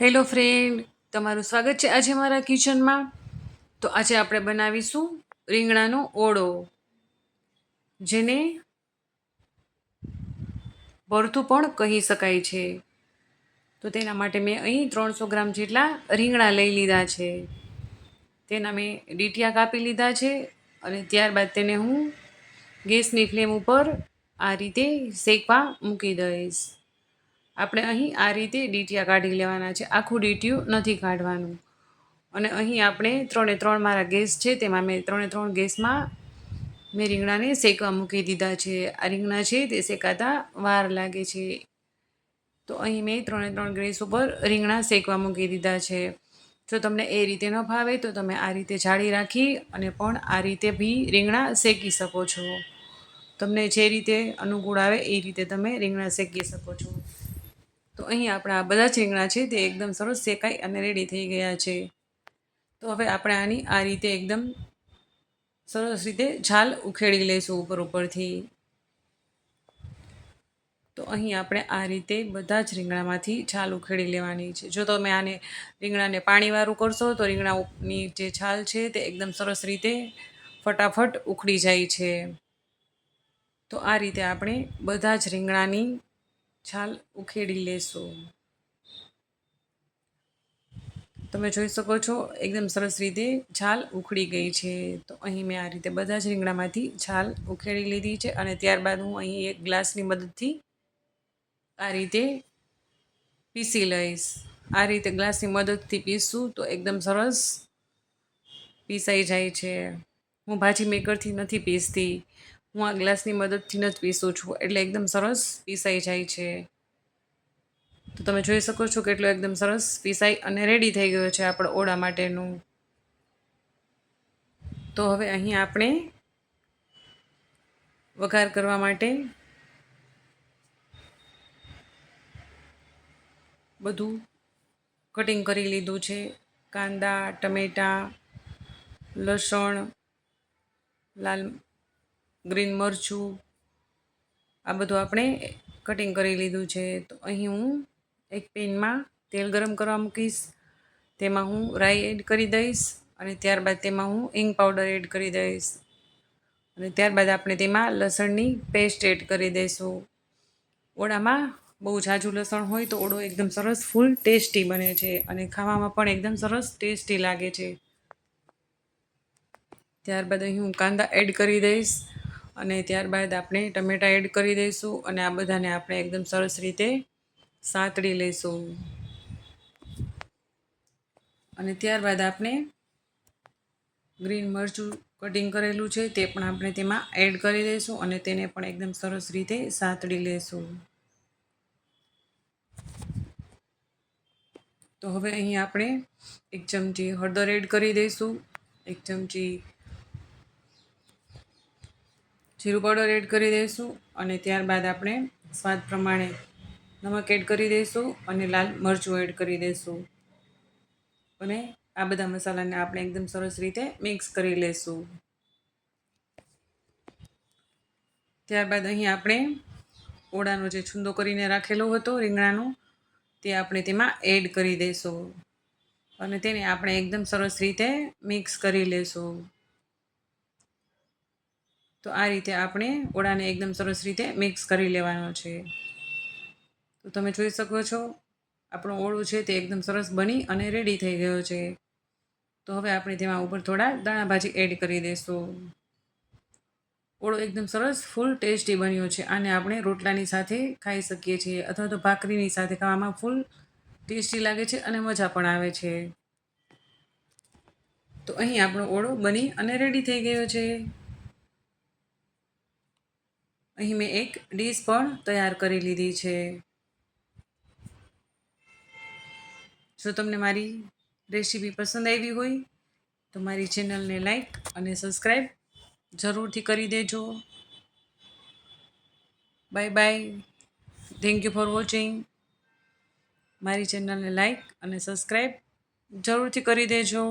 Hello friend તમારું સ્વાગત છે આજે મારા કિચનમાં તો આજે આપણે બનાવીશું રીંગણાનો ઓળો, જેને ભરતું પણ કહી શકાય છે. તો તેના માટે મેં અહીં ત્રણસો ગ્રામ જેટલા રીંગણા લઈ લીધા છે. તેના મેં ડીટિયા કાપી લીધા છે અને ત્યારબાદ તેને હું ગેસની ફ્લેમ ઉપર આ રીતે શેકવા મૂકી દઈશ. આપણે અહીં આ રીતે ડીટીયા કાઢી લેવાના છે. આખું ડીટિયું નથી કાઢવાનું. અને અહીં આપણે ત્રણે ત્રણ મારા ગેસ છે, તેમાં મેં ત્રણે ત્રણ ગેસમાં મેં રીંગણાને શેકવા મૂકી દીધા છે. આ રીંગણા છે, તે શેકાતા વાર લાગે છે. તો અહીં મેં ત્રણે ત્રણ ગેસ ઉપર રીંગણા શેકવા મૂકી દીધા છે. જો તમને એ રીતે ન ફાવે તો તમે આ રીતે જાળી રાખી અને પણ આ રીતે બી રીંગણા શેકી શકો છો. તમને જે રીતે અનુકૂળ આવે એ રીતે તમે રીંગણા શેકી શકો છો. તો અહીં આપણા બધા જ રીંગણા છે તે એકદમ સરસ શેકાઈ અને રેડી થઈ ગયા છે. તો હવે આપણે આની આ રીતે એકદમ સરસ રીતે છાલ ઉખેડી લઈશું ઉપર ઉપરથી. તો અહીં આપણે આ રીતે બધા જ રીંગણામાંથી છાલ ઉખેડી લેવાની છે. જો તમે આને રીંગણાને પાણીવાળું કરશો તો રીંગણાની જે છાલ છે તે એકદમ સરસ રીતે ફટાફટ ઉખડી જાય છે. તો આ રીતે આપણે બધા જ રીંગણાની છાલ ઉખેડી લેશું. તમે જોઈ શકો છો, એકદમ સરસ રીતે છાલ ઉખડી ગઈ છે. તો અહીં મેં આ રીતે બધા જ રીંગણામાંથી છાલ ઉખેડી લીધી છે અને ત્યારબાદ હું અહીં એક ગ્લાસની મદદથી આ રીતે પીસી લઈશ. આ રીતે ગ્લાસની મદદથી પીસું તો એકદમ સરસ પીસાઈ જાય છે. હું ભાજી મેકરથી નથી પીસતી. હું આ ગ્લાસની મદદથી જ પીસું છું, એટલે એકદમ સરસ પીસાઈ જાય છે. તો તમે જોઈ શકો છો કેટલો એકદમ સરસ પીસાઈ અને રેડી થઈ ગયો છે આપણો ઓળા માટેનું. તો હવે અહીં આપણે વઘાર કરવા માટે બધું કટિંગ કરી લીધું છે. કાંદા, ટમેટાં, લસણ, લાલ ગ્રીન મરચું, આ બધું આપણે કટિંગ કરી લીધું છે. તો અહીં હું એક પેનમાં તેલ ગરમ કરવા મૂકીશ. તેમાં હું રાઈ એડ કરી દઈશ અને ત્યારબાદ તેમાં હું ઇંગ પાવડર એડ કરી દઈશ. અને ત્યારબાદ આપણે તેમાં લસણની પેસ્ટ એડ કરી દઈશું. ઓળામાં બહુ ઝાઝું લસણ હોય તો ઓળો એકદમ સરસ ફૂલ ટેસ્ટી બને છે અને ખાવામાં પણ એકદમ સરસ ટેસ્ટી લાગે છે. ત્યારબાદ અહીં હું કાંદા એડ કરી દઈશ. અને ત્યારબાદ આપણે ટમેટાં એડ કરી દઈશું અને આ બધાને આપણે એકદમ સરસ રીતે સાતળી લઈશું. અને ત્યારબાદ આપણે ગ્રીન મરચું કટિંગ કરેલું છે તે પણ આપણે તેમાં એડ કરી દઈશું અને તેને પણ એકદમ સરસ રીતે સાતળી લઈશું. તો હવે અહીં આપણે એક ચમચી હળદર એડ કરી દઈશું, એક ચમચી જીરું પાવડર એડ કરી દઈશું અને ત્યારબાદ આપણે સ્વાદ પ્રમાણે નમક એડ કરી દઈશું અને લાલ મરચું એડ કરી દઈશું. અને આ બધા મસાલાને આપણે એકદમ સરસ રીતે મિક્સ કરી લઈશું ત્યારબાદ અહીં આપણે ઓળાનો જે છુંદો કરીને રાખેલો હતો રીંગણાનો, તે આપણે તેમાં એડ કરી દઈશું. અને તેને આપણે એકદમ સરસ રીતે મિક્સ કરી લઈશું તો આ રીતે આપણે ઓળાને એકદમ સરસ રીતે મિક્સ કરી લેવાનો છે. તો તમે જોઈ શકો છો, આપણો ઓળો છે તે એકદમ સરસ બની અને રેડી થઈ ગયો છે. તો હવે આપણે તેમાં ઉપર થોડા દાણા ભાજી એડ કરી દઈશું ઓળો એકદમ સરસ ફૂલ ટેસ્ટી બન્યો છે. આને આપણે રોટલાની સાથે ખાઈ શકીએ છીએ અથવા તો ભાખરીની સાથે ખાવામાં ફૂલ ટેસ્ટી લાગે છે અને મજા પણ આવે છે. તો અહીં આપણો ઓળો બની અને રેડી થઈ ગયો છે. અહીં મેં એક ડીશ પણ તૈયાર કરી લીધી છે. જો તમને મારી રેસીપી પસંદ આવી હોય, તો મારી ચેનલને લાઈક અને સબસ્ક્રાઈબ જરૂરથી કરી દેજો. Bye bye. Thank you for watching મારી ચેનલને લાઈક અને સબસ્ક્રાઈબ જરૂરથી કરી દેજો.